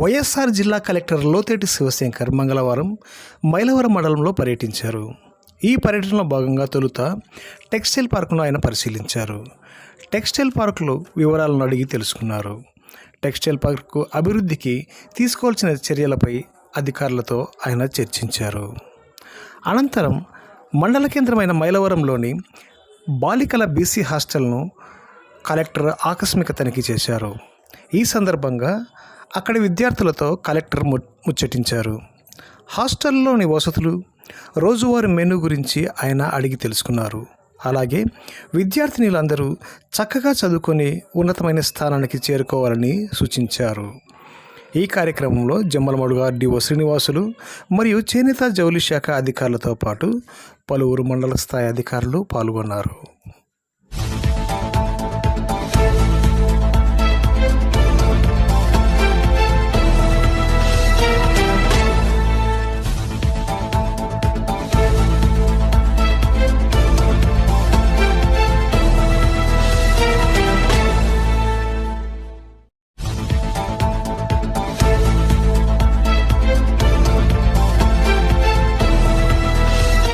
వైఎస్ఆర్ జిల్లా కలెక్టర్ లోతేటి శివశంకర్ మంగళవారం మైలవరం మండలంలో పర్యటించారు. ఈ పర్యటనలో భాగంగా తొలుత టెక్స్టైల్ పార్కును ఆయన పరిశీలించారు. టెక్స్టైల్ పార్కులో వివరాలను అడిగి తెలుసుకున్నారు. టెక్స్టైల్ పార్కు అభివృద్ధికి తీసుకోవాల్సిన చర్యలపై అధికారులతో ఆయన చర్చించారు. అనంతరం మండల కేంద్రమైన మైలవరంలోని బాలికల బీసీ హాస్టల్ను కలెక్టర్ ఆకస్మిక తనిఖీ చేశారు. ఈ సందర్భంగా అక్కడి విద్యార్థులతో కలెక్టర్ ము ముచ్చటించారు. హాస్టల్లోని వసతులు రోజువారీ మెనూ గురించి ఆయన అడిగి తెలుసుకున్నారు. అలాగే విద్యార్థినిలందరూ చక్కగా చదువుకొని ఉన్నతమైన స్థానానికి చేరుకోవాలని సూచించారు. ఈ కార్యక్రమంలో జమ్మలమడుగా ఆర్డీఓ శ్రీనివాసులు మరియు చేనేత జౌలి శాఖ అధికారులతో పాటు పలువురు మండల స్థాయి అధికారులు పాల్గొన్నారు.